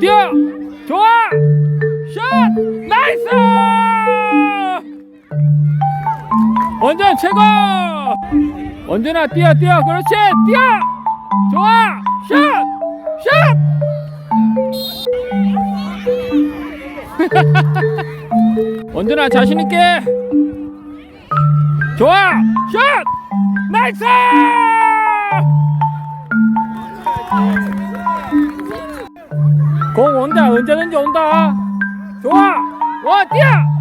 뛰어! 좋아! 샷! 나이스! 원전 최고! 원전아 뛰어 뛰어 그렇지 뛰어! 좋아! 샷! 샷! 원전아 자신 있게 좋아! 샷! 나이스! 공 온다 언제든지 온다 좋아 와 뛰어